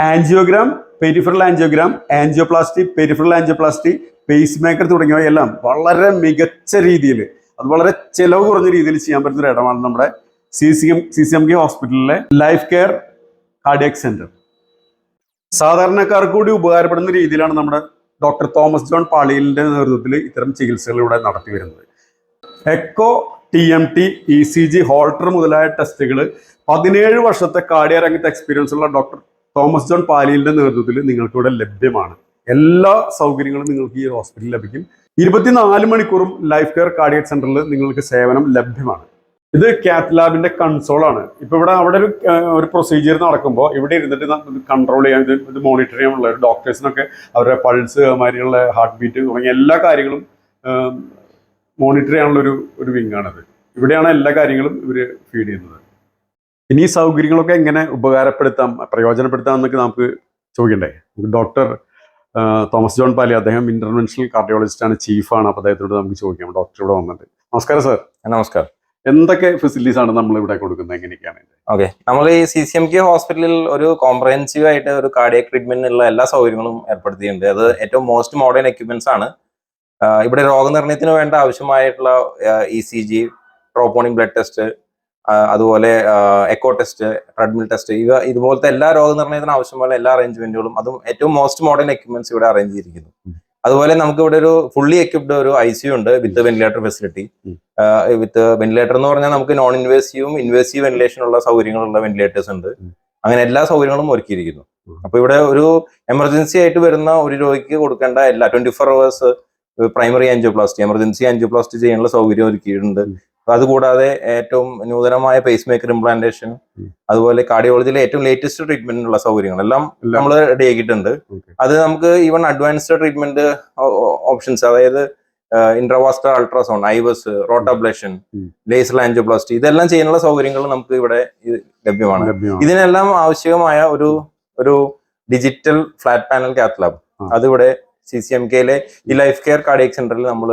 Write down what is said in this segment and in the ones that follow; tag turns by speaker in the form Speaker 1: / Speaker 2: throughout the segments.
Speaker 1: Angiogram peripheral angiogram angioplasty peripheral angioplasty pacemaker തുടങ്ങിയവയെല്ലാം വളരെ മികച്ച രീതിയിൽ അത് വളരെ ചെലവ് കുറഞ്ഞ രീതിയിൽ ചെയ്യാൻ പറ്റുന്ന ഒരു ഇടമാണ് നമ്മുടെ C C M C C M K ഹോസ്പിറ്റലിലെ ലൈഫ് കെയർ കാർഡിയക് സെന്റർ സാധാരണക്കാർക്ക് കൂടി ഉപകാരപ്പെടുന്ന രീതിയിലാണ് നമ്മുടെ ഡോക്ടർ തോമസ് ജോൺ പാളിയലിന്റെ നേതൃത്വത്തിൽ ഇത്തരം ചികിത്സകൾ ഇവിടെ നടത്തി വരുന്നത്. Echo T M T E C G Holter മുതലായ ടെസ്റ്റുകൾ പതിനേഴ് വർഷത്തെ കാർഡിയ രംഗത്ത് എക്സ്പീരിയൻസ് ഉള്ള ഡോക്ടർ തോമസ് ജോൺ പാലിയിലിന്റെ നേതൃത്വത്തിൽ നിങ്ങൾക്ക് ഇവിടെ ലഭ്യമാണ്. എല്ലാ സൗകര്യങ്ങളും നിങ്ങൾക്ക് ഈ ഹോസ്പിറ്റലിൽ ലഭിക്കും. ഇരുപത്തിനാല് മണിക്കൂറും ലൈഫ് കെയർ കാർഡിയക് സെന്ററിൽ നിങ്ങൾക്ക് സേവനം ലഭ്യമാണ്. ഇത് കാത്ത് ലാബിന്റെ കൺസോൾ ആണ്. ഇപ്പൊ ഇവിടെ അവിടെ ഒരു ഒരു പ്രൊസീജിയർ നടക്കുമ്പോൾ ഇവിടെ ഇരുന്നിട്ട് കൺട്രോൾ ചെയ്യാൻ ഇത് മോണിറ്റർ ചെയ്യാനുള്ള ഒരു ഡോക്ടേഴ്സിനൊക്കെ അവരുടെ പൾസ് മാതിരിയുള്ള ഹാർട്ട് ബീറ്റ് തുടങ്ങിയ എല്ലാ കാര്യങ്ങളും മോണിറ്റർ ചെയ്യാനുള്ള ഒരു ഒരു വിങ്ങാണത് ഇവിടെയാണ് എല്ലാ കാര്യങ്ങളും ഇവർ ഫീഡ് ചെയ്യുന്നത്. ഇനി ഈ സൗകര്യങ്ങളൊക്കെ എങ്ങനെ ഉപകാരപ്പെടുത്താം പ്രയോജനപ്പെടുത്താം എന്നൊക്കെ നമുക്ക് ചോദിക്കണ്ടേ? ഡോക്ടർ തോമസ് ജോൺ പാലി അദ്ദേഹം ഇന്റർവെൻഷണൽ കാർഡിയോളജിസ്റ്റ് ആണ് ചീഫാണ് അപ്പൊ അദ്ദേഹത്തോട് നമുക്ക് ചോദിക്കാം. ഡോക്ടർ ഇവിടെ വന്നിട്ട്. നമസ്കാരം സാർ
Speaker 2: നമസ്കാരം.
Speaker 1: എന്തൊക്കെ ഫെസിലിറ്റീസ് ആണ് നമ്മൾ ഇവിടെ കൊടുക്കുന്നത്? എങ്ങനെയൊക്കെയാണ്?
Speaker 2: ഓക്കെ. നമ്മൾ ഈ സി സി എം കെ ഹോസ്പിറ്റലിൽ ഒരു കോംപ്രഹെൻസീവ് ആയിട്ട് ഒരു കാർഡിയക് ട്രീറ്റ്മെന്റിനുള്ള എല്ലാ സൗകര്യങ്ങളും ഏർപ്പെടുത്തിയിട്ടുണ്ട്. അത് ഏറ്റവും മോസ്റ്റ് മോഡേൺ എക്യുപ്മെന്റ്സ് ആണ്. ഇവിടെ രോഗനിർണയത്തിന് വേണ്ട ആവശ്യമായിട്ടുള്ള E C G troponin blood test അതുപോലെ എക്കോ ടെസ്റ്റ് ട്രെഡ്മിൽ ടെസ്റ്റ് ഇവ ഇതുപോലത്തെ എല്ലാ രോഗനിർണയത്തിന് ആവശ്യമായ എല്ലാ അറേഞ്ച്മെന്റുകളും അതും ഏറ്റവും മോസ്റ്റ് മോഡേൺ എക്യുപ്മെന്റ്സ് ഇവിടെ അറേഞ്ച് ചെയ്തിരിക്കുന്നു. അതുപോലെ നമുക്ക് ഇവിടെ ഒരു ഫുള്ളി എക്യുപ്ഡ് ഒരു ഐ സി ഉണ്ട് with ventilator facility with ventilator എന്ന് പറഞ്ഞാൽ നമുക്ക് നോൺ ഇൻവേസീവും ഇൻവേസീവ് വെന്റിലേഷൻ ഉള്ള സൗകര്യങ്ങളുള്ള വെന്റിലേറ്റേഴ്സ് ഉണ്ട്. അങ്ങനെ എല്ലാ സൗകര്യങ്ങളും ഒരുക്കിയിരിക്കുന്നു. അപ്പൊ ഇവിടെ ഒരു എമർജൻസി ആയിട്ട് വരുന്ന ഒരു രോഗിക്ക് കൊടുക്കേണ്ട എല്ലാ twenty four hours primary angioplasty emergency angioplasty ചെയ്യാനുള്ള സൗകര്യം ഒരുക്കിയിട്ടുണ്ട്. അതുകൂടാതെ ഏറ്റവും നൂതനമായ പേസ് മേക്കർ ഇംപ്ലാന്റേഷൻ അതുപോലെ കാർഡിയോളജിയിലെ ഏറ്റവും ലേറ്റസ്റ്റ് ട്രീറ്റ്മെന്റിനുള്ള സൗകര്യങ്ങളെല്ലാം
Speaker 1: എല്ലാം.
Speaker 2: നമ്മൾ റെഡി ആക്കിയിട്ടുണ്ട്. അത് നമുക്ക് ഈവൻ അഡ്വാൻസ്ഡ് ട്രീറ്റ്മെന്റ് ഓപ്ഷൻസ് അതായത് intravascular ultrasound IVUS rotablation laser angioplasty ഇതെല്ലാം ചെയ്യാനുള്ള സൗകര്യങ്ങൾ നമുക്ക് ഇവിടെ ലഭ്യമാണ്. ഇതിനെല്ലാം ആവശ്യമായ ഒരു ഒരു digital flat panel cath lab
Speaker 1: lab
Speaker 2: അതിവിടെ സി സി എം കെയിലെ ഈ ലൈഫ് കെയർ കാർഡിയക് സെന്ററിൽ നമ്മൾ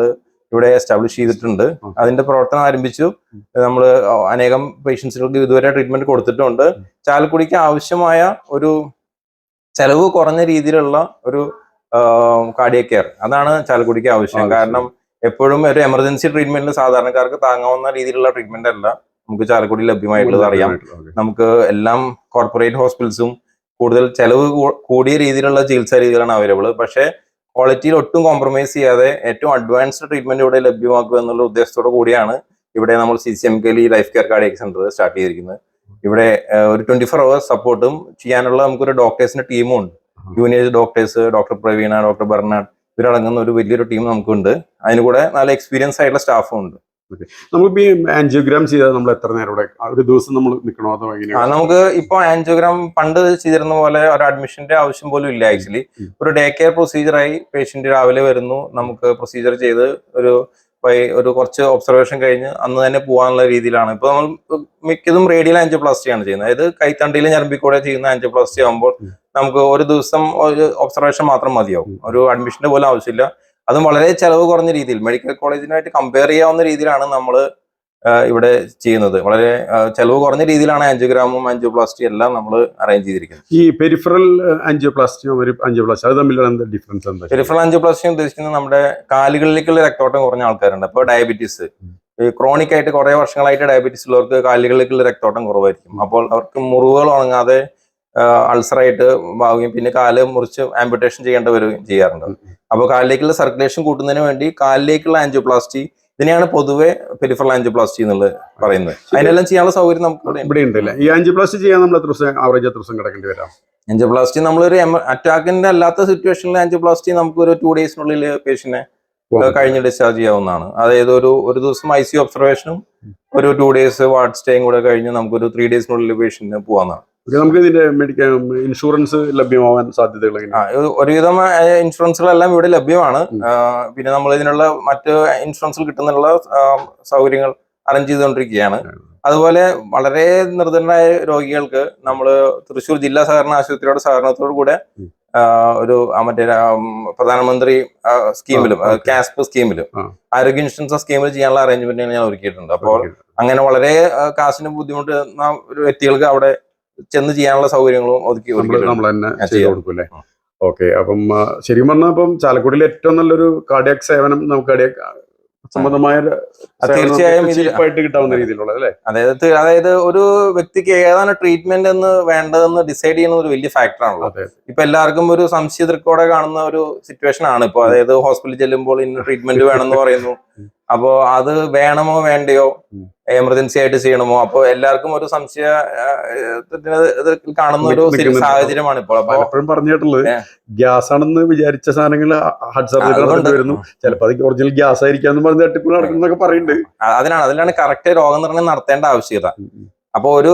Speaker 2: ഇവിടെ എസ്റ്റാബ്ലിഷ് ചെയ്തിട്ടുണ്ട്. അതിന്റെ പ്രവർത്തനം ആരംഭിച്ചു. നമ്മൾ അനേകം പേഷ്യൻസുകൾക്ക് ഇതുവരെ ട്രീറ്റ്മെന്റ് കൊടുത്തിട്ടുണ്ട്. ചാലക്കുടിക്ക് ആവശ്യമായ ഒരു ചെലവ് കുറഞ്ഞ രീതിയിലുള്ള ഒരു കാർഡിയക് കെയർ അതാണ് ചാലക്കുടിക്ക് ആവശ്യം.
Speaker 1: ആവശ്യം.
Speaker 2: കാരണം എപ്പോഴും ഒരു എമർജൻസി ട്രീറ്റ്മെന്റിൽ സാധാരണക്കാർക്ക് താങ്ങാവുന്ന രീതിയിലുള്ള ട്രീറ്റ്മെന്റ് അല്ല. നമുക്ക് ചാലക്കുടി ലഭ്യമായിട്ടുള്ളത് അറിയാം. നമുക്ക് എല്ലാം കോർപ്പറേറ്റ് ഹോസ്പിറ്റൽസും കൂടുതൽ ചെലവ് കൂടിയ രീതിയിലുള്ള ചികിത്സാ രീതികളാണ് അവൈലബിൾ പക്ഷേ ക്വാളിറ്റിയിൽ ഒട്ടും കോംപ്രമൈസ് ചെയ്യാതെ ഏറ്റവും അഡ്വാൻസ്ഡ് ട്രീറ്റ്മെന്റ് ഇവിടെ ലഭ്യമാക്കുക എന്നുള്ള ഉദ്ദേശത്തോടു കൂടിയാണ് ഇവിടെ നമ്മൾ സി സി എം കെയിൽ ഈ life care cardiac centre start ചെയ്തിരിക്കുന്നത്. ഇവിടെ ഒരു ട്വന്റി ഫോർ അവേഴ്സ് സപ്പോർട്ടും ചെയ്യാനുള്ള നമുക്കൊരു ഡോക്ടേഴ്സിന്റെ ടീമും ഉണ്ട്. Junior doctors doctor Praveena doctor Bernard ഇവരടങ്ങുന്ന ഒരു വലിയൊരു ടീം നമുക്കുണ്ട്. അതിന് കൂടെ നല്ല എക്സ്പീരിയൻസ് ആയിട്ടുള്ള സ്റ്റാഫും ഉണ്ട്.
Speaker 1: നമുക്കിപ്പോ ഈ ആൻജിയോഗ്രാം ചെയ്താൽ നമ്മൾ എത്ര നേരം ഇവിടെ ഒരു ദിവസം നമ്മൾ നിൽക്കണോ അതോ എങ്ങനെയാണ്
Speaker 2: നമുക്ക് ഇപ്പൊ ആൻജിയോഗ്രാം പണ്ട് ചെയ്തിരുന്ന പോലെ ഒരു അഡ്മിഷന്റെ ആവശ്യം പോലും ഇല്ല ആക്ച്വലി ഒരു ഡേ കെയർ പ്രൊസീജിയറായി പേഷ്യന്റ് രാവിലെ വരുന്നു നമുക്ക് പ്രൊസീജിയർ ചെയ്ത് ഒരു ഒരു കുറച്ച് ഒബ്സർവേഷൻ കഴിഞ്ഞ് അന്ന് തന്നെ പോകാനുള്ള രീതിയിലാണ്. ഇപ്പൊ നമ്മൾ മിക്കതും റേഡിയൽ ആൻജിയോപ്ലാസ്റ്റി ആണ് ചെയ്യുന്നത്. അതായത് കൈത്തണ്ടിയിൽ ഞരമ്പിക്കൂടെ ചെയ്യുന്ന ആൻജിയോപ്ലാസ്റ്റി ആകുമ്പോൾ നമുക്ക് ഒരു ദിവസം ഒരു ഒബ്സർവേഷൻ മാത്രം മതിയാവും. ഒരു അഡ്മിഷന്റെ പോലും ആവശ്യമില്ല. അതും വളരെ ചെലവ് കുറഞ്ഞ രീതിയിൽ മെഡിക്കൽ കോളേജിനായിട്ട് കമ്പയർ ചെയ്യാവുന്ന രീതിയിലാണ് നമ്മൾ ഇവിടെ ചെയ്യുന്നത്. വളരെ ചെലവ് കുറഞ്ഞ രീതിയിലാണ് ആൻജിയോഗ്രാമും ആൻജിയോപ്ലാസ്റ്റി എല്ലാം നമ്മൾ അറേഞ്ച് ചെയ്തിരിക്കുന്നത്.
Speaker 1: ഈ പെരിഫറൽ ആൻജിയോപ്ലാസ്റ്റിയും ഒരു ആൻജിയോപ്ലാസ്റ്റി അത് തമ്മിലുള്ള എന്താ ഡിഫറൻസ് എന്താ?
Speaker 2: പെരിഫറൽ ആൻജിയോപ്ലാസ്റ്റി ഉദ്ദേശിക്കുന്നത് നമ്മുടെ കാലുകളിലേക്കുള്ള രക്തോട്ടം കുറഞ്ഞ ആൾക്കാരുണ്ട്. അപ്പോൾ ഡയബറ്റീസ് ഈ ക്രോണിക് ആയിട്ട് കുറേ വർഷങ്ങളായിട്ട് ഡയബറ്റീസ് ഉള്ളവർക്ക് കാലുകളിലേക്കുള്ള രക്തോട്ടം കുറവായിരിക്കും. അപ്പോൾ അവർക്ക് മുറിവുകൾ ഉണങ്ങാതെ അൾസറായിട്ട് ആവുകയും പിന്നെ കാൽ മുറിച്ച് ആംബുട്ടേഷൻ ചെയ്യേണ്ട വരികയും ചെയ്യാറുണ്ട്. അപ്പോൾ കാലിലേക്കുള്ള സർക്കുലേഷൻ കൂട്ടുന്നതിന് വേണ്ടി കാലിലേക്കുള്ള ആൻജിയോപ്ലാസ്റ്റി ഇതിനെയാണ് പൊതുവെ പെരിഫറൽ ആൻജിയോപ്ലാസ്റ്റി എന്നുള്ളത് പറയുന്നത്. അതിനെല്ലാം ചെയ്യാനുള്ള സൗകര്യം നമുക്ക് ഇവിടെ ഉണ്ട്.
Speaker 1: ഇവിടെ ഉണ്ടല്ലേ ഈ ആൻജിയോപ്ലാസ്റ്റി ചെയ്യാൻ നമ്മൾ എത്ര ദിവസം ആവറേജ് എത്ര ദിവസം കിടക്കേണ്ടി വരാം?
Speaker 2: ആൻജിയോപ്ലാസ്റ്റി നമ്മളൊരു അറ്റാക്കിന്റെ അല്ലാത്ത സിറ്റുവേഷനിൽ ആൻജിയോപ്ലാസ്റ്റി നമുക്ക് ഒരു ടു ഡേയ്സിനുള്ളിൽ പേഷ്യന്റിനെ കഴിഞ്ഞ് ഡിസ്ചാർജ് ചെയ്യാവുന്നതാണ്. അതായത് ഒരു ഒരു ദിവസം ഐ സി ഒബ്സർവേഷനും ഒരു ടു ഡേയ്സ് വാർഡ് സ്റ്റേയും കൂടെ കഴിഞ്ഞ് നമുക്കൊരു ത്രീ ഡേയ്സിനുള്ളിൽ പേഷ്യന്റിന് പോകാവുന്നതാണ്
Speaker 1: നമുക്ക് ഇതിന്റെ മെഡിക്കൽ ഇൻഷുറൻസ് ലഭ്യമാവാൻ സാധ്യതകൾ
Speaker 2: ഒരുവിധം ഇൻഷുറൻസുകളെല്ലാം ഇവിടെ ലഭ്യമാണ്. പിന്നെ നമ്മൾ ഇതിനുള്ള മറ്റ് ഇൻഷുറൻസിൽ കിട്ടുന്നുള്ള സൗകര്യങ്ങൾ അറേഞ്ച് ചെയ്തുകൊണ്ടിരിക്കുകയാണ്. അതുപോലെ വളരെ നിർധനരായ രോഗികൾക്ക് നമ്മൾ തൃശ്ശൂർ ജില്ലാ സഹകരണ ആശുപത്രിയുടെ സഹകരണത്തോടു കൂടെ ഒരു മറ്റേ പ്രധാനമന്ത്രി സ്കീമിലും. കാസ്പ് സ്കീമിലും. ആരോഗ്യ ഇൻഷുറൻസ് സ്കീമിൽ ചെയ്യാനുള്ള അറേഞ്ച്മെന്റ് ഞാൻ ഒരുക്കിയിട്ടുണ്ട്. അപ്പോൾ അങ്ങനെ വളരെ കാശിന് ബുദ്ധിമുട്ട് വ്യക്തികൾക്ക് അവിടെ ചെന്ന് ചെയ്യാനുള്ള സൗകര്യങ്ങളും ഒതുക്കി
Speaker 1: നമ്മൾ തന്നെ ചെയ്തു
Speaker 2: ചെയ്യാം.
Speaker 1: കൊടുക്കും അല്ലേ?
Speaker 2: ആ.
Speaker 1: ഓക്കെ അപ്പം ശരിക്കും പറഞ്ഞാൽ അപ്പം ചാലക്കുടിയിൽ ഏറ്റവും നല്ലൊരു കാർഡിയാക് സേവനം നമുക്ക് കാർഡിയാക് സംബന്ധമായ
Speaker 2: തീർച്ചയായും
Speaker 1: കിട്ടാവുന്ന രീതിയിലുള്ള അല്ലേ?
Speaker 2: അതായത് അതായത് ഒരു വ്യക്തിക്ക് ഏതാണ് ട്രീറ്റ്മെന്റ് എന്ന് വേണ്ടതെന്ന് ഡിസൈഡ് ചെയ്യുന്ന ഒരു വലിയ ഫാക്ടറാണല്ലോ
Speaker 1: ആണല്ലോ.
Speaker 2: ഇപ്പൊ എല്ലാവർക്കും ഒരു സംശയദൃക്കോടെ കാണുന്ന ഒരു സിറ്റുവേഷൻ ആണ് ഇപ്പൊ. അതായത് ഹോസ്പിറ്റലിൽ ചെല്ലുമ്പോൾ ഇന്ന ട്രീറ്റ്മെന്റ് വേണമെന്ന് പറയുന്നു. അപ്പോ അത് വേണമോ വേണ്ടയോ? എമർജൻസി ആയിട്ട് ചെയ്യണമോ? അപ്പൊ എല്ലാവർക്കും ഒരു സംശയ കാണുന്ന ഒരു. സാഹചര്യമാണ് ഇപ്പോൾ.
Speaker 1: പലപ്പോഴും പറഞ്ഞു കേട്ടുള്ളത് ഗ്യാസ് ആണെന്ന് വിചാരിച്ച സാധനങ്ങൾ സർജറി
Speaker 2: അതുകൊണ്ട്
Speaker 1: വരുന്നു. ചിലപ്പോൾ അത് ഒറിജിനൽ ഗ്യാസ് ആയിരിക്കാന്ന് പറഞ്ഞ് തട്ടിപ്പ് നടക്കുന്നൊക്കെ പറയുന്നുണ്ട്.
Speaker 2: അതിനാണ് അതിലാണ് കറക്റ്റ് രോഗനിർണയം നടത്തേണ്ട ആവശ്യകത. അപ്പൊ ഒരു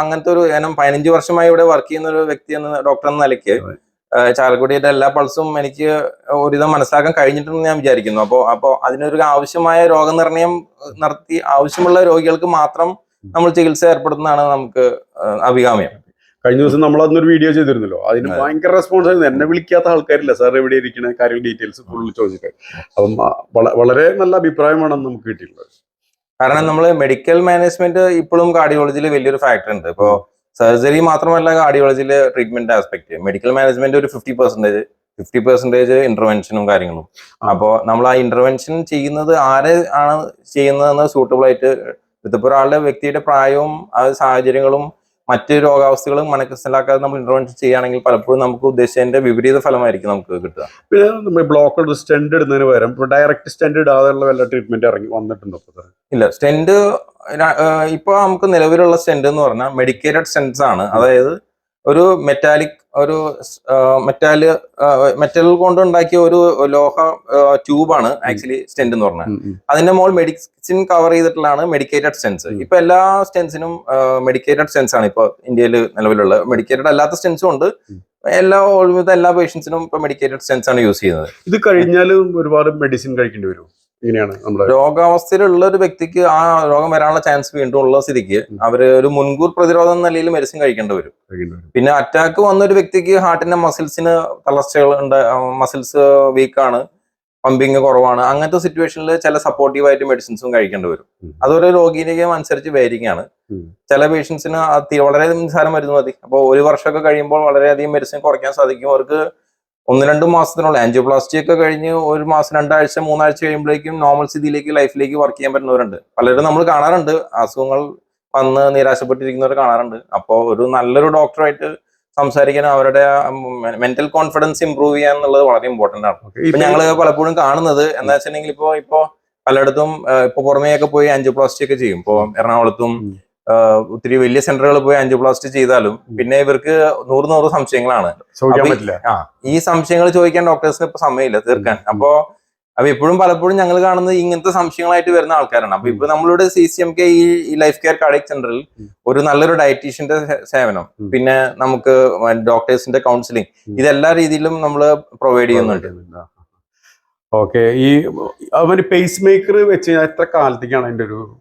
Speaker 2: അങ്ങനത്തെ ഒരു ഞാൻ പതിനഞ്ച് വർഷമായി ഇവിടെ വർക്ക് ചെയ്യുന്ന ഒരു വ്യക്തി എന്ന ഡോക്ടർ എന്ന നിലയ്ക്ക് ചാലക്കുടിയുടെ എല്ലാ പൾസും എനിക്ക് ഒരുവിധം മനസ്സിലാക്കാൻ കഴിഞ്ഞിട്ടുണ്ടെന്ന് ഞാൻ വിചാരിക്കുന്നു. അപ്പോ അപ്പോൾ അതിനൊരു ആവശ്യമായ രോഗനിർണയം നടത്തി ആവശ്യമുള്ള രോഗികൾക്ക് മാത്രം നമ്മൾ ചികിത്സ ഏർപ്പെടുത്തുന്നതാണ് നമുക്ക് അഭികാമ്യം.
Speaker 1: കഴിഞ്ഞ ദിവസം നമ്മൾ അന്നൊരു വീഡിയോ ചെയ്തിരുന്നല്ലോ. അതിന്
Speaker 2: അതെ.
Speaker 1: ഭയങ്കര റെസ്പോൺസ് ആയിരുന്നു. എന്നെ വിളിക്കാത്ത ആൾക്കാരില്ല. സാർ എവിടെ ഇരിക്കുന്ന കാര്യം ഡീറ്റെയിൽസ് ഫുൾ ചോദിച്ചിട്ട്. അപ്പം വളരെ നല്ല അഭിപ്രായമാണ് നമുക്ക് കിട്ടിയിട്ടുള്ളത്.
Speaker 2: കാരണം നമ്മൾ മെഡിക്കൽ മാനേജ്മെന്റ് ഇപ്പോഴും കാർഡിയോളജിയിൽ വലിയൊരു ഫാക്ടർ ഉണ്ട്. ഇപ്പോൾ സർജറി മാത്രമല്ല കാർഡിയോളജിയിലെ ട്രീറ്റ്മെന്റ് ആസ്പെക്ട് മെഡിക്കൽ മാനേജ്മെന്റ് ഒരു ഫിഫ്റ്റി പെർസെന്റേജ് ഫിഫ്റ്റി പെർസെന്റേജ് ഇന്റർവെൻഷനും കാര്യങ്ങളും. അപ്പോൾ നമ്മൾ ആ ഇന്റർവെൻഷൻ ചെയ്യുന്നത് ആരെ ആണ് ചെയ്യുന്നതെന്ന് സൂട്ടബിൾ ആയിട്ട് ഇതിപ്പോ ഒരാളുടെ വ്യക്തിയുടെ പ്രായവും ആ സാഹചര്യങ്ങളും മറ്റ് രോഗാവസ്ഥകളും മനസ്സിലാക്കാതെ നമ്മൾ ഇന്റർവെൻഷൻ ചെയ്യുകയാണെങ്കിൽ പലപ്പോഴും നമുക്ക് ഉദ്ദേശിച്ചതിന്റെ വിപരീത ഫലമായിരിക്കും നമുക്ക് കിട്ടുക.
Speaker 1: പിന്നെ നമ്മൾ ബ്ലോക്ക് സ്റ്റെൻഡ് ഇടുന്നതിന് പകരം ഇപ്പൊ ഡയറക്റ്റ് സ്റ്റെൻഡ് ഇടാതെയുള്ള വല്ല ട്രീറ്റ്മെന്റ് ഇറങ്ങി വന്നിട്ടുണ്ടോ
Speaker 2: ഇല്ല സ്റ്റെന്റ് ഇപ്പൊ നമുക്ക് നിലവിലുള്ള സ്റ്റെന്റ് എന്ന് പറഞ്ഞാൽ മെഡിക്കേറ്റഡ് സ്റ്റെൻസ് ആണ്. അതായത് ഒരു മെറ്റാലിക് ഒരു മെറ്റാൽ മെറ്റൽ കൊണ്ട് ഉണ്ടാക്കിയ ഒരു ലോഹ ട്യൂബാണ് ആക്ച്വലി സ്റ്റെന്റ് എന്ന്
Speaker 1: ഉം.
Speaker 2: അതിന്റെ മോൾ മെഡിസിൻ കവർ ചെയ്തിട്ടുള്ളതാണ് മെഡിക്കേറ്റഡ് സ്റ്റെൻസ്. ഇപ്പൊ എല്ലാ സ്റ്റെൻസിനും മെഡിക്കേറ്റഡ് സ്റ്റെൻസ് ആണ് ഇപ്പൊ ഇന്ത്യയിൽ നിലവിലുള്ള മെഡിക്കേറ്റഡ് അല്ലാത്ത സ്റ്റെൻസും ഉണ്ട്. എല്ലാ ഓൾമോസ്റ്റ് എല്ലാ പേഷ്യൻസിനും ഇപ്പൊ മെഡിക്കേറ്റഡ് സ്റ്റെൻസ് ആണ് യൂസ് ചെയ്യുന്നത്.
Speaker 1: ഇത് കഴിഞ്ഞാലും ഒരുപാട് മെഡിസിൻ കഴിക്കേണ്ടി വരും. ഇങ്ങനെയാണ് നമ്മുടെ
Speaker 2: രോഗാവസ്ഥയിലുള്ള ഒരു വ്യക്തിക്ക് ആ രോഗം വരാനുള്ള ചാൻസ് വീണ്ടും ഉള്ള സ്ഥിതിക്ക് അവർ ഒരു മുൻകൂർ പ്രതിരോധം എന്ന നിലയിൽ മെഡിസിൻ കഴിക്കേണ്ടി വരും. പിന്നെ അറ്റാക്ക് വന്ന ഒരു വ്യക്തിക്ക് ഹാർട്ടിന്റെ മസിൽസിന് തളർച്ചകൾ ഉണ്ട് മസിൽസ് വീക്കാണ് പമ്പിങ് കുറവാണ് അങ്ങനത്തെ സിറ്റുവേഷനിൽ ചില സപ്പോർട്ടീവ് ആയിട്ട് മെഡിസിൻസും കഴിക്കേണ്ടി വരും. അതൊരു രോഗീനെയും അനുസരിച്ച് വേരിങ് ആണ് ചില പേഷ്യൻസിന് വളരെ നിസ്സാരം മരുന്ന് മതി. അപ്പോൾ ഒരു വർഷമൊക്കെ കഴിയുമ്പോൾ വളരെയധികം മെഡിസിൻ കുറയ്ക്കാൻ സാധിക്കും. അവർക്ക് ഒന്ന് രണ്ട് മാസത്തിനുള്ള ആൻജിയോപ്ലാസ്റ്റി ഒക്കെ കഴിഞ്ഞ് ഒരു മാസം രണ്ടാഴ്ച മൂന്നാഴ്ച കഴിയുമ്പോഴേക്കും നോർമൽ സ്ഥിതിയിലേക്ക് ലൈഫിലേക്ക് വർക്ക് ചെയ്യാൻ പറ്റുന്നവരുണ്ട്. പലരും നമ്മൾ കാണാറുണ്ട്. അസുഖങ്ങൾ വന്ന് നിരാശപ്പെട്ടിരിക്കുന്നവർ കാണാറുണ്ട്. അപ്പോൾ ഒരു നല്ലൊരു ഡോക്ടറായിട്ട് സംസാരിക്കാൻ അവരുടെ മെന്റൽ കോൺഫിഡൻസ് ഇമ്പ്രൂവ് ചെയ്യാൻ എന്നുള്ളത് വളരെ ഇമ്പോർട്ടന്റ് ആണ്. ഇപ്പൊ ഞങ്ങൾ പലപ്പോഴും കാണുന്നത് എന്താ വെച്ചിട്ടുണ്ടെങ്കിൽ ഇപ്പോ ഇപ്പോ പലയിടത്തും ഇപ്പൊ പുറമേയൊക്കെ പോയി ആൻജിയോപ്ലാസ്റ്റി ഒക്കെ ചെയ്യും. ഇപ്പൊ എറണാകുളത്തും ഒത്തിരി വലിയ സെന്ററുകൾ പോയി ആൻജിയോപ്ലാസ്റ്റി ചെയ്താലും പിന്നെ ഇവർക്ക് നൂറ് നൂറ് സംശയങ്ങളാണ്. ഈ-
Speaker 1: പറ്റില്ല.
Speaker 2: ആ. ഈ സംശയങ്ങൾ ചോദിക്കാൻ ഡോക്ടേഴ്സിന് ഇപ്പൊ സമയമില്ല തീർക്കാൻ. അപ്പോ അപ്പൊ എപ്പോഴും പലപ്പോഴും ഞങ്ങൾ കാണുന്നത് ഇങ്ങനത്തെ സംശയങ്ങളായിട്ട് വരുന്ന ആൾക്കാരാണ്. അപ്പൊ ഇപ്പൊ നമ്മളുടെ സി സി എം കെ ഈ ലൈഫ് കെയർ കാർഡിക് സെന്ററിൽ ഒരു നല്ലൊരു ഡയറ്റീഷ്യന്റെ സേവനം. പിന്നെ നമുക്ക് ഡോക്ടേഴ്സിന്റെ കൗൺസിലിംഗ്. ഇതെല്ലാ രീതിയിലും നമ്മൾ പ്രൊവൈഡ് ചെയ്യുന്നുണ്ട്.
Speaker 1: ഓക്കെ. ഈ അവർ പേസ് മേക്കർ വെച്ച് എത്ര കാലത്തേക്കാണ് അതിന്റെ ഒരു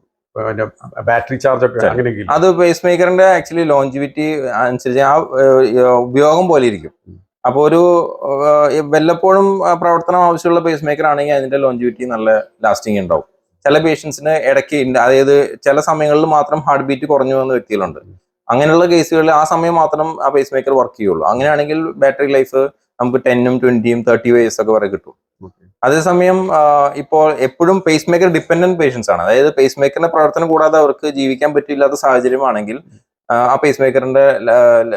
Speaker 1: ബാറ്ററി ചാർജ്. ഒക്കെ അങ്ങനെയൊക്കെ
Speaker 2: അത് പേസ് മേക്കറിന്റെ ആക്ച്വലി ലോഞ്ചിവിറ്റി അനുസരിച്ച് ആ ഉപയോഗം പോലെ ഇരിക്കും.
Speaker 1: അപ്പൊ
Speaker 2: അപ്പോൾ ഒരു വല്ലപ്പോഴും പ്രവർത്തനം ആവശ്യമുള്ള പേസ് മേക്കർ ആണെങ്കിൽ അതിന്റെ ലോഞ്ചിവിറ്റി നല്ല ലാസ്റ്റിംഗ് ഉണ്ടാവും. ചില പേഷ്യൻസിന് ഇടയ്ക്ക് അതായത് ചില സമയങ്ങളിൽ മാത്രം ഹാർട്ട് ബീറ്റ് കുറഞ്ഞു വന്ന വ്യക്തികളുണ്ട്. അങ്ങനെയുള്ള കേസുകളിൽ ആ സമയം മാത്രം ആ പേസ് മേക്കർ വർക്ക് ചെയ്യുള്ളൂ. അങ്ങനെയാണെങ്കിൽ ബാറ്ററി ലൈഫ് നമുക്ക് ടെന്നും ട്വന്റിയും തേർട്ടി വേഴ്സ് ഒക്കെ വരെ കിട്ടും. അതേസമയം ഇപ്പോൾ എപ്പോഴും പേസ് മേക്കർ ഡിപ്പെൻഡന്റ് പേഷ്യൻസ് ആണ്. അതായത് പേസ് മേക്കറിന്റെ പ്രവർത്തനം കൂടാതെ അവർക്ക് ജീവിക്കാൻ പറ്റില്ലാത്ത സാഹചര്യമാണെങ്കിൽ ആ, പേസ് മേക്കറിന്റെ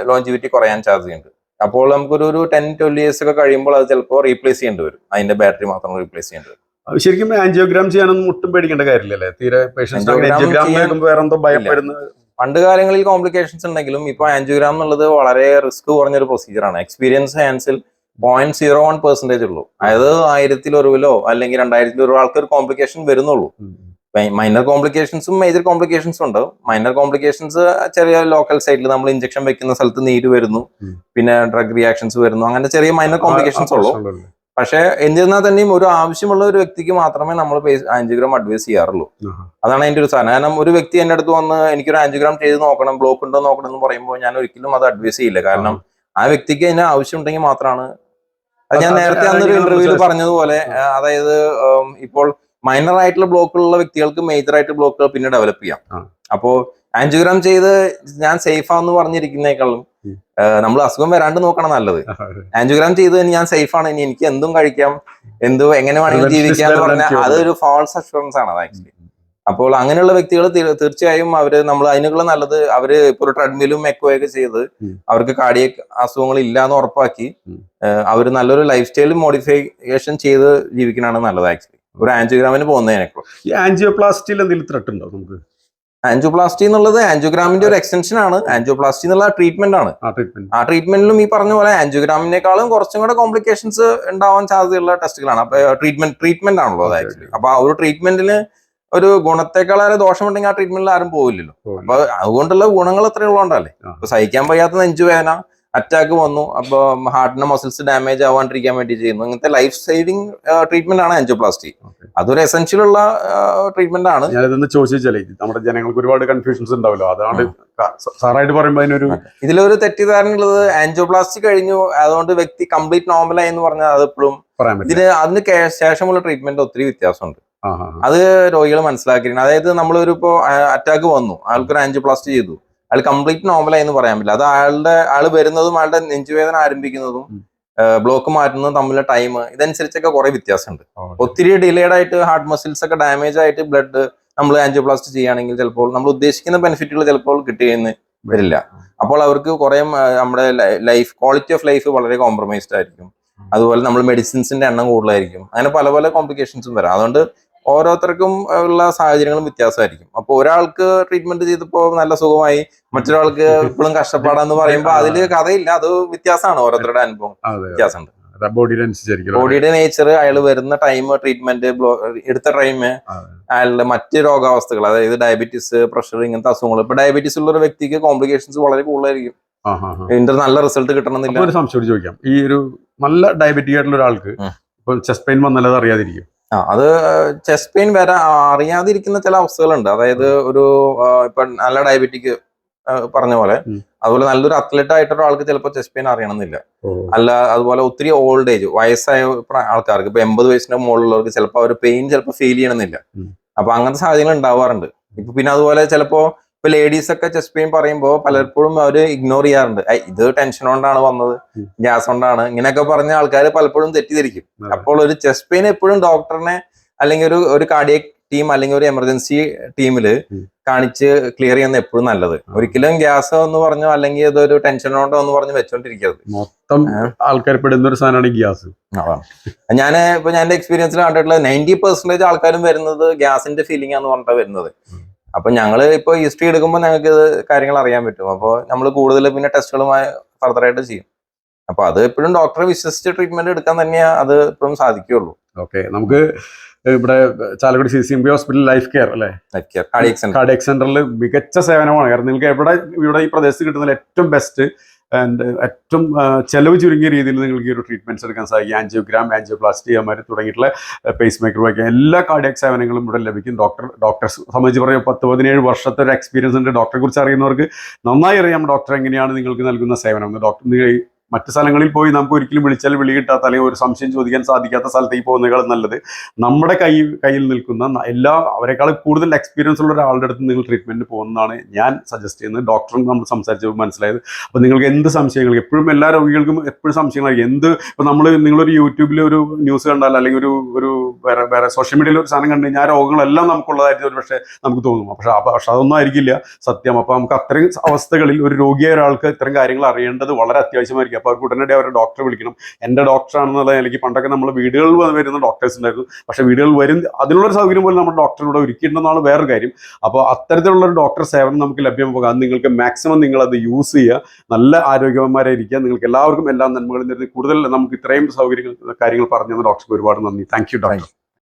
Speaker 2: ലോഞ്ചിവിറ്റി കുറയാൻ സാധ്യതയുണ്ട് അപ്പോൾ നമുക്കൊരു ഒരു ടെൻ ട്വൽവ് ഇയേഴ്സ് ഒക്കെ കഴിയുമ്പോൾ അത് ചിലപ്പോൾ റീപ്ലേസ് ചെയ്യേണ്ടി വരും. അതിന്റെ ബാറ്ററി മാത്രം റീപ്ലേസ് ചെയ്യേണ്ടി വരും.
Speaker 1: ശരിക്കും ആൻജിയോഗ്രാം ചെയ്യാനൊന്നും ഒട്ടും പേടിക്കേണ്ട കാര്യമില്ലല്ലേ? തീരെ പേഷ്യൻസ്
Speaker 2: പണ്ട് കാലങ്ങളിൽ കോംപ്ലിക്കേഷൻസ് ഉണ്ടെങ്കിലും ഇപ്പൊ ആൻജിയോഗ്രാം എന്നുള്ളത് വളരെ റിസ്ക് കുറഞ്ഞൊരു പ്രൊസീജിയറാണ് എക്സ്പീരിയൻസ് ഹാൻസിൽ പോയിന്റ് സീറോ വൺ പെർസെന്റേജ് ഉള്ളൂ. അതായത് ആയിരത്തിൽ ഒരുവിലോ അല്ലെങ്കിൽ രണ്ടായിരത്തിൽ ഒരു ആൾക്ക് ഒരു കോംപ്ലിക്കേഷൻ വരുന്നുള്ളൂ മൈനർ കോംപ്ലിക്കേഷൻസും മേജർ കോംപ്ലിക്കേഷൻസും ഉണ്ട്. മൈനർ കോംപ്ലിക്കേഷൻസ് ചെറിയ ലോക്കൽ സൈഡിൽ നമ്മൾ ഇഞ്ചക്ഷൻ വെക്കുന്ന സ്ഥലത്ത് നീര് വരുന്നു. പിന്നെ ഡ്രഗ് റിയാക്ഷൻസ് വരുന്നു. അങ്ങനെ ചെറിയ മൈനർ കോംപ്ലിക്കേഷൻസ് ഉള്ളൂ. പക്ഷെ എന്നിരുന്നാൽ തന്നെയും ഒരു ആവശ്യമുള്ള ഒരു വ്യക്തിക്ക് മാത്രമേ നമ്മൾ ആൻജിഗ്രാം അഡ്വൈസ് ചെയ്യാറുള്ളൂ. അതാണ് അതിന്റെ ഒരു സാധനം. കാരണം ഒരു വ്യക്തി എന്റെ അടുത്ത് വന്ന് എനിക്കൊരു ആൻജിഗ്രാം ചെയ്ത് നോക്കണം ബ്ലോക്ക് ഉണ്ടോ നോക്കണം എന്ന് പറയുമ്പോൾ ഞാൻ ഒരിക്കലും അത് അഡ്വൈസ് ചെയ്യില്ല. കാരണം ആ. വ്യക്തിക്ക് അതിന് ആവശ്യമുണ്ടെങ്കിൽ മാത്രമാണ് അത് ഞാൻ നേരത്തെ അന്നൊരു ഇന്റർവ്യൂവിൽ പറഞ്ഞതുപോലെ അതായത് ഇപ്പോൾ മൈനർ ആയിട്ടുള്ള ബ്ലോക്കുകളുള്ള വ്യക്തികൾക്ക് മേജർ ആയിട്ട് ബ്ലോക്കുകൾ പിന്നെ ഡെവലപ്പ് ചെയ്യാം
Speaker 1: അപ്പോൾ
Speaker 2: അപ്പോ ആൻജിയോഗ്രാം ചെയ്ത് ഞാൻ സേഫാന്ന് പറഞ്ഞിരിക്കുന്നേക്കാളും. നമ്മൾ അസുഖം വരാണ്ട് നോക്കണം നല്ലത് ആൻജിയോഗ്രാം ചെയ്ത് ഞാൻ സേഫാണ് ഇനി എനിക്ക് എന്തും കഴിക്കാം എന്തു എങ്ങനെ വേണമെങ്കിലും ജീവിക്കാം എന്ന് പറഞ്ഞാൽ അതൊരു ഫാൾസ് അഷുറൻസ് ആണ് അത് ആക്ച്വലി അപ്പോൾ അങ്ങനെയുള്ള വ്യക്തികൾ തീർച്ചയായും അവർ നമ്മൾ അതിനുള്ള നല്ലത് അവർ ഇപ്പൊ ഒരു ട്രെഡ്മിലും എക്കോയൊക്കെ ചെയ്ത് അവർക്ക് കാർഡിയക് അസുഖങ്ങൾ ഇല്ല എന്ന് ഉറപ്പാക്കി
Speaker 1: അവർ
Speaker 2: അവർ നല്ലൊരു ലൈഫ് സ്റ്റൈൽ മോഡിഫിക്കേഷൻ ചെയ്ത് ജീവിക്കണാണ് നല്ലത് ആക്ച്വലി. ഒരു ആൻജിയോഗ്രാമിന് പോകുന്നതിനേക്കാൾ.
Speaker 1: ഈ ആൻജിയോപ്ലാസ്റ്റിയിൽ എന്തെങ്കിലും ത്രെട്ട് ഉണ്ടോ നമുക്ക്?
Speaker 2: ആൻജിയോപ്ലാസ്റ്റി എന്നുള്ളത് ആൻജിയോഗ്രാമിന്റെ ഒരു എക്സ്റ്റൻഷൻ ആണ്. ആൻജിയോപ്ലാസ്റ്റി എന്നുള്ള ട്രീറ്റ്മെന്റ് ആണ്.
Speaker 1: ആ ട്രീറ്റ്മെന്റ്
Speaker 2: ട്രീറ്റ്മെന്റിലും ഈ പറഞ്ഞ പോലെ ആൻജിയോഗ്രാമിനേക്കാളും കുറച്ചും കൂടെ കോംപ്ലിക്കേഷൻസ് ഉണ്ടാവാൻ സാധ്യതയുള്ള ടെസ്റ്റുകളാണ് അപ്പൊ ട്രീറ്റ്മെന്റ് ട്രീറ്റ്മെന്റ് ആണല്ലോ അത് ആക്ച്വലി അപ്പൊ ആ ഒരു ട്രീറ്റ്മെന്റിന് ഒരു ഗുണത്തെക്കാളേറെ ദോഷമുണ്ടെങ്കിൽ ആ ട്രീറ്റ്മെന്റിൽ ആരും പോവില്ലല്ലോ. അപ്പൊ അതുകൊണ്ടുള്ള ഗുണങ്ങൾ എത്രയുള്ളതുകൊണ്ടല്ലേ
Speaker 1: ഉള്ളതുകൊണ്ടല്ലേ
Speaker 2: ഇപ്പൊ സഹിക്കാൻ വയ്യാത്ത നെഞ്ചുവേദന അറ്റാക്ക് വന്നു അപ്പൊ ഹാർട്ടിന്റെ മസിൽസ് ഡാമേജ് ആവാണ്ടിരിക്കാൻ വേണ്ടി ചെയ്യുന്നു. ഇങ്ങനത്തെ ലൈഫ് സേവിങ് ട്രീറ്റ്മെന്റ് ആണ് ആൻജിയോപ്ലാസ്റ്റി അതൊരു എസെൻഷ്യൽ ഉള്ള ട്രീറ്റ്മെന്റ് ആണ്.
Speaker 1: ഞാനിതൊന്ന് ചോദിച്ചാലേ നമ്മുടെ ജനങ്ങൾക്ക് ഒരുപാട് കൺഫ്യൂഷൻസ് ഉണ്ടാവല്ലോ. അതാണ് സാറായിട്ട് പറയുമ്പോൾ അതിനൊരു
Speaker 2: ഇതിലൊരു തെറ്റിദ്ധാരണ ഉള്ളത് ആൻജിയോപ്ലാസ്റ്റി കഴിഞ്ഞു. അതുകൊണ്ട് വ്യക്തി കംപ്ലീറ്റ് നോർമലായി എന്ന് പറഞ്ഞാൽ അത് എപ്പോഴും ഇതിന് അതിന് ശേഷമുള്ള ട്രീറ്റ്മെന്റ് ഒത്തിരി വ്യത്യാസമുണ്ട്. അത് രോഗികൾ മനസ്സിലാക്കിയിരുന്നു അതായത് നമ്മളൊരു ഇപ്പോ അറ്റാക്ക് വന്നു. ആൾക്കൊരു ആൻജിയോപ്ലാസ്റ്റി ചെയ്തു. അയാൾ കംപ്ലീറ്റ് നോർമലായി എന്ന് പറയാൻ പറ്റില്ല. അത് അയാളുടെ ആൾ വരുന്നതും അയാളുടെ നെഞ്ചുവേദന ആരംഭിക്കുന്നതും ബ്ലോക്ക് മാറ്റുന്നതും തമ്മിലുള്ള ടൈം ഇതനുസരിച്ചൊക്കെ കുറെ വ്യത്യാസമുണ്ട്. ഒത്തിരി ഡിലേഡ് ആയിട്ട് ഹാർട്ട് മസിൽസ് ഒക്കെ ഡാമേജ് ആയിട്ട് ബ്ലഡ് നമ്മൾ ആൻജിയോപ്ലാസ്റ്റി ചെയ്യുകയാണെങ്കിൽ ചിലപ്പോൾ നമ്മൾ ഉദ്ദേശിക്കുന്ന ബെനിഫിറ്റുകൾ ചിലപ്പോൾ കിട്ടിയെന്ന് വരില്ല. അപ്പോൾ അവർക്ക് കുറെ നമ്മുടെ ലൈഫ് ക്വാളിറ്റി ഓഫ് ലൈഫ് വളരെ കോംപ്രമൈസ്ഡ് ആയിരിക്കും. അതുപോലെ നമ്മൾ മെഡിസിൻസിന്റെ എണ്ണം കൂടുതലായിരിക്കും. അങ്ങനെ പല പല കോംപ്ലിക്കേഷൻസും വരാം. അതുകൊണ്ട് ഓരോരുത്തർക്കും ഉള്ള സാഹചര്യങ്ങളും വ്യത്യാസമായിരിക്കും. അപ്പൊ ഒരാൾക്ക് ട്രീറ്റ്മെന്റ് ചെയ്തപ്പോ നല്ല സുഖമായി മറ്റൊരാൾക്ക് ഇപ്പോഴും കഷ്ടപ്പാടാന്ന് പറയുമ്പോൾ അതിൽ കഥയില്ല. അത് വ്യത്യാസമാണ് ഓരോരുത്തരുടെ അനുഭവം. വ്യത്യാസമുണ്ട്.
Speaker 1: ബോഡിയുടെ
Speaker 2: നേച്ചർ അയാൾ വരുന്ന ടൈം ട്രീറ്റ്മെന്റ് എടുത്ത ടൈം അയാളുടെ മറ്റ് രോഗാവസ്ഥകൾ അതായത് ഡയബറ്റീസ് പ്രഷർ ഇങ്ങനത്തെ അസുഖങ്ങൾ ഇപ്പൊ ഡയബറ്റീസ് ഉള്ള ഒരു വ്യക്തിക്ക് കോംപ്ലിക്കേഷൻസ് വളരെ കൂടുതലായിരിക്കും. ഇതിന്റെ നല്ല റിസൾട്ട് കിട്ടണമെന്നില്ല.
Speaker 1: ഒരു സംശയം ചോദിക്കാം. ഈ ഒരു നല്ല ഡയബറ്റിക് ആയിട്ടുള്ള ഒരാൾക്ക്. ഇപ്പൊ ചെസ്റ്റ് പെയിൻ വന്നാലത് അറിയാതിരിക്കും.
Speaker 2: ആ അത് ചെസ്റ്റ് പെയിൻ വരെ അറിയാതിരിക്കുന്ന ചില അവസ്ഥകളുണ്ട്. അതായത് ഒരു ഇപ്പൊ നല്ല ഡയബറ്റിക് പറഞ്ഞ പോലെ അതുപോലെ നല്ലൊരു അത്ലറ്റ് ആയിട്ടുള്ള ആൾക്ക് ചിലപ്പോൾ ചെസ്റ്റ് പെയിൻ അറിയണമെന്നില്ല. അല്ല അതുപോലെ ഒത്തിരി ഓൾഡ് ഏജ് വയസ്സായ ആൾക്കാർക്ക് ഇപ്പൊ എൺപത് വയസ്സിന്റെ മുകളിലുള്ളവർക്ക് ചിലപ്പോൾ അവർ പെയിൻ ചിലപ്പോൾ ഫീൽ ചെയ്യണമെന്നില്ല. അപ്പൊ അങ്ങനത്തെ സാഹചര്യങ്ങൾ ഉണ്ടാവാറുണ്ട്. ഇപ്പൊ പിന്നെ അതുപോലെ ചിലപ്പോ ഇപ്പൊ ലേഡീസ് ഒക്കെ ചെസ്റ്റ് പെയിൻ പറയുമ്പോൾ പലപ്പോഴും അവർ ഇഗ്നോർ ചെയ്യാറുണ്ട്. ഇത് ടെൻഷൻ കൊണ്ടാണ് വന്നത് ഗ്യാസ് കൊണ്ടാണ് ഇങ്ങനെയൊക്കെ പറഞ്ഞ ആൾക്കാർ പലപ്പോഴും തെറ്റിദ്ധരിക്കും. അപ്പോൾ ഒരു ചെസ്റ്റ് പെയിൻ എപ്പോഴും ഡോക്ടറിനെ അല്ലെങ്കിൽ ഒരു ഒരു കാർഡിയക് ടീം അല്ലെങ്കിൽ ഒരു എമർജൻസി ടീമിൽ. കാണിച്ച് ക്ലിയർ ചെയ്യുന്ന എപ്പോഴും നല്ലത്. ഒരിക്കലും ഗ്യാസ് എന്ന് പറഞ്ഞോ അല്ലെങ്കിൽ ഇതൊരു ടെൻഷൻ കൊണ്ടോ എന്ന് പറഞ്ഞ് വെച്ചോണ്ടിരിക്കരുത്.
Speaker 1: മൊത്തം ആൾക്കാർ പെടുന്ന ഒരു സാധനമാണ് ഗ്യാസ്.
Speaker 2: ഞാൻ ഇപ്പൊ ഞാൻ എക്സ്പീരിയൻസിൽ കണ്ടിട്ടുള്ള നയന്റി പെർസെന്റേജ് ആൾക്കാരും വരുന്നത് ഗ്യാസിന്റെ ഫീലിംഗ് ആണെന്ന് പറഞ്ഞിട്ടാണ് വരുന്നത്. അപ്പൊ ഞങ്ങൾ ഇപ്പൊ ഹിസ്റ്ററി എടുക്കുമ്പോൾ ഞങ്ങൾക്ക് ഇത് കാര്യങ്ങൾ അറിയാൻ പറ്റും. അപ്പോൾ നമ്മൾ കൂടുതൽ പിന്നെ ടെസ്റ്റുകളുമായി ഫർദർ ആയിട്ട് ചെയ്യും. അപ്പൊ അത് എപ്പോഴും ഡോക്ടറെ വിശ്വസിച്ച് ട്രീറ്റ്മെന്റ് എടുക്കാൻ തന്നെയാ അത് എപ്പോഴും സാധിക്കുള്ളൂ
Speaker 1: ഓക്കെ നമുക്ക് ഇവിടെ Chalakudy C C M B hospital life care അല്ലെ?
Speaker 2: കാർഡിയക് സെന്റർ
Speaker 1: കാർഡിയക് സെന്ററിൽ മികച്ച സേവനമാണ്. കാരണം നിങ്ങൾക്ക് എവിടെ ഇവിടെ ഈ പ്രദേശത്ത് കിട്ടുന്ന ഏറ്റവും ബെസ്റ്റ് ആൻഡ് ഏറ്റവും ആ, ചെലവ് ചുരുങ്ങിയ രീതിയിൽ നിങ്ങൾക്ക് ഈ ഒരു ട്രീറ്റ്മെന്റ്സ് എടുക്കാൻ സാധിക്കും. ആൻജിയോഗ്രാം ആൻജിയോപ്ലാസ്റ്റി അമാര് തുടങ്ങിയിട്ടുള്ള പേസ് മേക്കർ വയ്ക്കുക എല്ലാ കാർഡിയാക് സേവനങ്ങളും ഇവിടെ ലഭിക്കും. ഡോക്ടർ ഡോക്ടർ സംബന്ധിച്ച് പറയുമ്പോൾ പത്ത് പതിനേഴ് വർഷത്തെ ഒരു എക്സ്പീരിയൻസ് ഉണ്ട്. ഡോക്ടറെ കുറിച്ച് അറിയുന്നവർക്ക് നന്നായി അറിയാം. ഡോക്ടർ എങ്ങനെയാണ് നിങ്ങൾക്ക് നൽകുന്ന സേവനം. ഡോക്ടർ മറ്റ് സ്ഥലങ്ങളിൽ പോയി നമുക്ക് ഒരിക്കലും വിളിച്ചാൽ വിളി കിട്ടാത്ത അല്ലെങ്കിൽ ഒരു സംശയം ചോദിക്കാൻ സാധിക്കാത്ത സ്ഥലത്തേക്ക് പോകുന്നതിനേക്കാൾ നല്ലത് നമ്മുടെ കൈ കയ്യിൽ നിൽക്കുന്ന എല്ലാ അവരെക്കാൾ കൂടുതൽ എക്സ്പീരിയൻസ് ഉള്ള ഒരാളുടെ അടുത്ത് നിങ്ങൾ ട്രീറ്റ്മെന്റ് പോകുന്നതാണ് ഞാൻ സജസ്റ്റ് ചെയ്യുന്നത്. ഡോക്ടറും നമ്മൾ സംസാരിച്ചപ്പോൾ മനസ്സിലായത്. അപ്പോൾ നിങ്ങൾക്ക് എന്ത് സംശയങ്ങൾ? എപ്പോഴും എല്ലാ രോഗികൾക്കും എപ്പോഴും സംശയങ്ങളായിരിക്കും. എന്ത് ഇപ്പോൾ നമ്മൾ നിങ്ങളൊരു യൂട്യൂബിൽ ഒരു ന്യൂസ് കണ്ടാൽ അല്ലെങ്കിൽ ഒരു ഒരു വേറെ വേറെ സോഷ്യൽ മീഡിയയിൽ ഒരു സാധനം കണ്ടു കഴിഞ്ഞാൽ ആ രോഗങ്ങളെല്ലാം നമുക്കുള്ളതായിട്ട് ഒരു പക്ഷേ നമുക്ക് തോന്നും. പക്ഷേ പക്ഷെ അതൊന്നും ആയിരിക്കില്ല. സത്യം. അപ്പോൾ നമുക്ക് അത്രയും അവസ്ഥകളിൽ ഒരു രോഗിയായ ഒരാൾക്ക് ഇത്തരം കാര്യങ്ങൾ അറിയേണ്ടത് വളരെ അത്യാവശ്യമായിരിക്കും. അപ്പോൾ അവർക്ക് ഉടനടി അവരുടെ ഡോക്ടറെ വിളിക്കണം. എന്റെ ഡോക്ടറാണെന്നുള്ള നിലയ്ക്ക് പണ്ടൊക്കെ നമ്മൾ വീടുകളിൽ വരുന്ന ഡോക്ടേഴ്സ് ഉണ്ടായിരുന്നു. പക്ഷേ വീടുകളിൽ വരും അതിനുള്ളൊരു സൗകര്യം പോലും നമ്മുടെ ഡോക്ടറിലൂടെ ഒരുക്കിയിട്ടുണ്ടെന്നാണ് വേറൊരു കാര്യം. അപ്പോൾ അത്തരത്തിലുള്ള ഒരു ഡോക്ടർ സേവനം നമുക്ക് ലഭ്യമാകുക അത് നിങ്ങൾക്ക് മാക്സിമം നിങ്ങൾ അത് യൂസ് ചെയ്യുക. നല്ല ആരോഗ്യവാന്മാരായിരിക്കുക. നിങ്ങൾക്ക് എല്ലാവർക്കും എല്ലാ നന്മകളും തരുന്നത് കൂടുതൽ നമുക്ക് ഇത്രയും സൗകര്യങ്ങൾ കാര്യങ്ങൾ പറഞ്ഞു തന്ന ഡോക്ടർക്ക് ഒരുപാട് നന്ദി. Thank you doctor